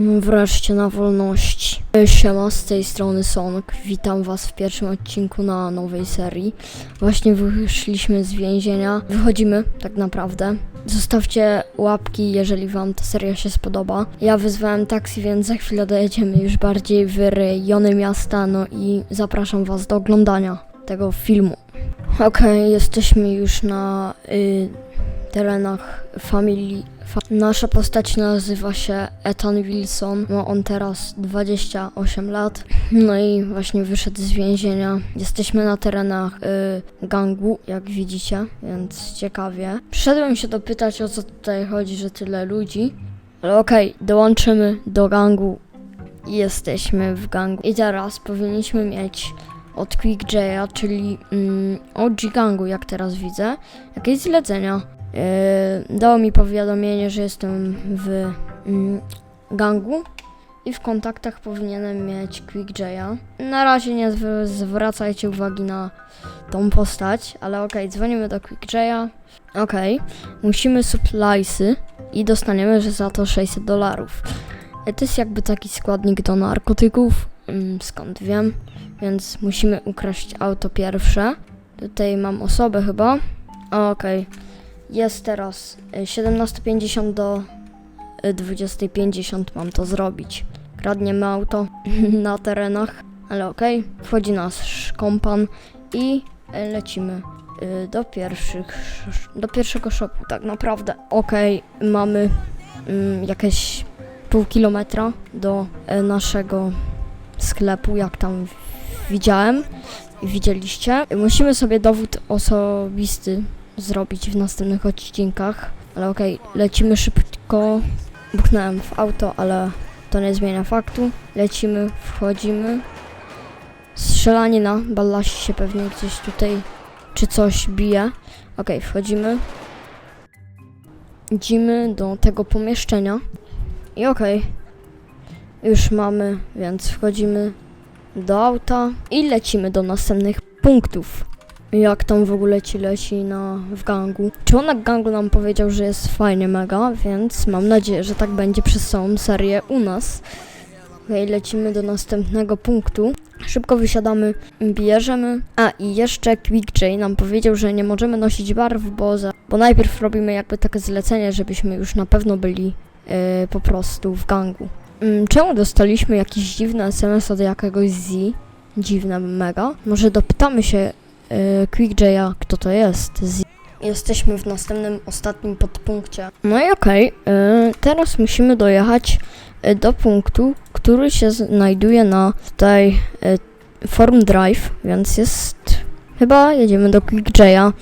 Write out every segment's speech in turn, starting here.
Wreszcie na wolności. Siema, z tej strony Song. Witam was w pierwszym odcinku na nowej serii. Właśnie wyszliśmy z więzienia. Wychodzimy, tak naprawdę. Zostawcie łapki, jeżeli wam ta seria się spodoba. Ja wyzwałem taksi, więc za chwilę dojedziemy już bardziej w rejony miasta, no i zapraszam was do oglądania tego filmu. Okej, jesteśmy już na y, terenach familii. Fa Nasza postać nazywa się Ethan Wilson. Ma on teraz 28 lat. No i właśnie wyszedł z więzienia. Jesteśmy na terenach y, gangu, jak widzicie, więc ciekawie. Przyszedłem się dopytać o co tutaj chodzi, że tyle ludzi. Ale okej, dołączymy do gangu. Jesteśmy w gangu. I teraz powinniśmy mieć od Quick J'a, czyli mm, OG gangu, jak teraz widzę, jakieś zlecenia. Yy, dało mi powiadomienie, że jestem w mm, gangu i w kontaktach powinienem mieć Quick J'a. Na razie nie zw- zwracajcie uwagi na tą postać, ale okej, dzwonimy do Quick J'a. Okej, musimy suppliesy i dostaniemy że za to 600 dolarów. Yy, To jest jakby taki składnik do narkotyków, skąd wiem, więc musimy ukraść auto pierwsze. Tutaj mam osobę chyba. Okej. Jest teraz y, 17.50 do y, 20.50 mam to zrobić. Kradniemy auto na terenach, ale okej. Wchodzi nasz kompan i y, lecimy y, do pierwszych, do pierwszego shopu tak naprawdę. Okej, mamy mm, jakieś pół kilometra do y, naszego sklepu, jak tam widziałem widzieliście. Musimy sobie dowód osobisty zrobić w następnych odcinkach. Ale okej, lecimy szybko. Buchnąłem w auto, ale to nie zmienia faktu. Lecimy, wchodzimy. Strzelanina, ballasi się pewnie gdzieś tutaj czy coś bije. Okej, wchodzimy. Idziemy do tego pomieszczenia. I okej. Już mamy, więc wchodzimy do auta i lecimy do następnych punktów jak tam w ogóle ci leci na, w gangu. Członek gangu nam powiedział, że jest fajnie mega, więc mam nadzieję, że tak będzie przez całą serię u nas. Okej, lecimy do następnego punktu. Szybko wysiadamy, bierzemy. A i jeszcze Quick nam powiedział, że nie możemy nosić barw, bo, za, bo najpierw robimy jakby takie zlecenie, żebyśmy już na pewno byli e, po prostu w gangu. Mm, czemu dostaliśmy jakiś dziwny SMS od jakiegoś Z? Dziwne mega. Może dopytamy się y, QuickJ'a, kto to jest. Z... Jesteśmy w następnym, ostatnim podpunkcie. No i okej, y, teraz musimy dojechać y, do punktu, który się znajduje na tutaj y, Forum Drive, więc jest... Chyba jedziemy do QuickJ'a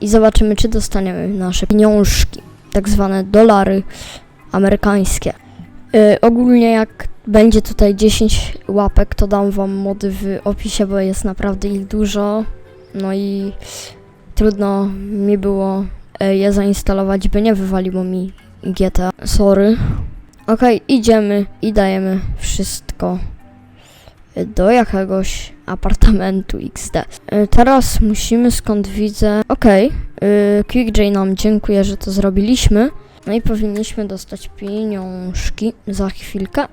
i zobaczymy, czy dostaniemy nasze pieniążki, tak zwane dolary amerykańskie. Y, ogólnie jak będzie tutaj 10 łapek, to dam wam mody w opisie, bo jest naprawdę ich dużo. No i trudno mi było e, je zainstalować, by nie wywaliło mi GTA. Sorry. Okej, idziemy i dajemy wszystko e, do jakiegoś apartamentu XD. E, Teraz musimy skąd widzę. Okej, okay. QuickJ nam dziękuję, że to zrobiliśmy. No i powinniśmy dostać pieniążki za chwilkę.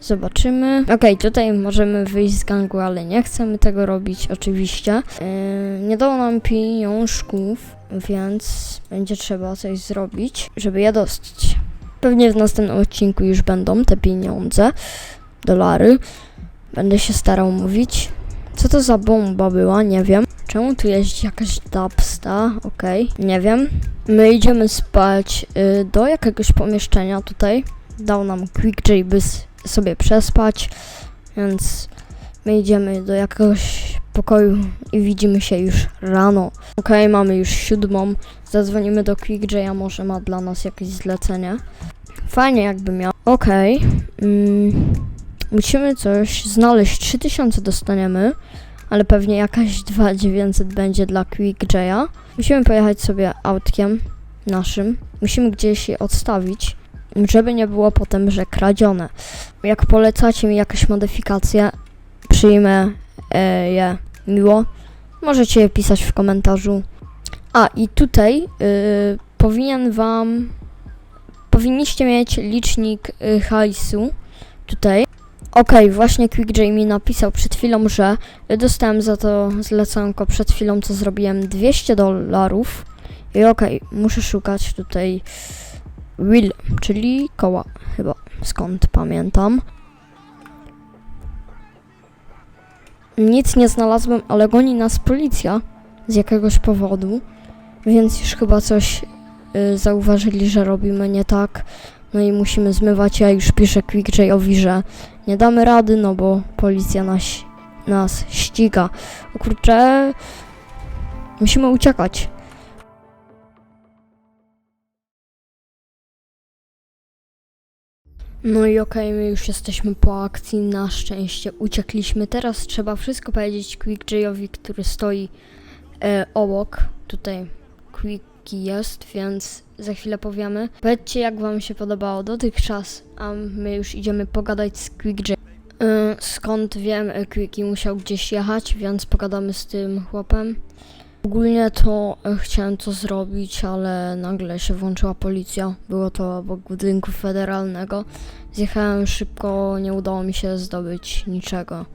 Zobaczymy. Okej, tutaj możemy wyjść z gangu, ale nie chcemy tego robić, oczywiście. Yy, nie dało nam pieniążków, więc będzie trzeba coś zrobić, żeby je dostać. Pewnie w następnym odcinku już będą te pieniądze, dolary. Będę się starał mówić. Co to za bomba była? Nie wiem. Czemu tu jest jakaś dubsta? Okej, nie wiem. My idziemy spać y, do jakiegoś pomieszczenia tutaj. Dał nam Quick J, by sobie przespać, więc my idziemy do jakiegoś pokoju i widzimy się już rano. Okej, mamy już siódmą. Zadzwonimy do Quick J, a może ma dla nas jakieś zlecenie. Fajnie jakby miał. Okej. Mm, musimy coś znaleźć. 3000 dostaniemy, ale pewnie jakaś 2900 będzie dla Quick J'a. Musimy pojechać sobie autkiem naszym. Musimy gdzieś je odstawić, żeby nie było potem, że kradzione. Jak polecacie mi jakieś modyfikacje, przyjmę e, je miło. Możecie je pisać w komentarzu. A i tutaj y, powinien wam powinniście mieć licznik y, hajsu tutaj. Okej, właśnie QuickJ mi napisał przed chwilą, że dostałem za to zlecanko przed chwilą, co zrobiłem 200 dolarów. I okej, muszę szukać tutaj wheel, czyli koła chyba, skąd pamiętam. Nic nie znalazłem, ale goni nas policja z jakiegoś powodu, więc już chyba coś y, zauważyli, że robimy nie tak. No i musimy zmywać. Ja już piszę QuickJowi, że nie damy rady, no bo policja nas, nas ściga. O kurczę, musimy uciekać. No i okej, my już jesteśmy po akcji, na szczęście uciekliśmy. Teraz trzeba wszystko powiedzieć QuickJowi, który stoi e, obok. Tutaj Quickie jest, więc za chwilę powiemy. Powiedzcie, jak wam się podobało dotychczas, a my już idziemy pogadać z QuickJ. E, skąd wiem, e, Quickie musiał gdzieś jechać, więc pogadamy z tym chłopem. Ogólnie to e, chciałem to zrobić, ale nagle się włączyła policja. Było to obok budynku federalnego. Zjechałem szybko, nie udało mi się zdobyć niczego.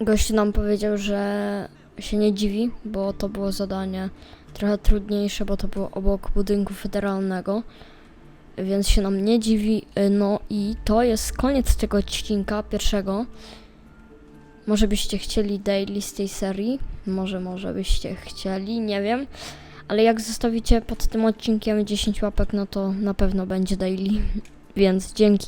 Gość nam powiedział, że się nie dziwi, bo to było zadanie trochę trudniejsze, bo to było obok budynku federalnego. Więc się nam nie dziwi. Y, No i to jest koniec tego odcinka pierwszego. Może byście chcieli daily z tej serii? Może, może byście chcieli, nie wiem. Ale jak zostawicie pod tym odcinkiem 10 łapek, no to na pewno będzie daily. Więc dzięki.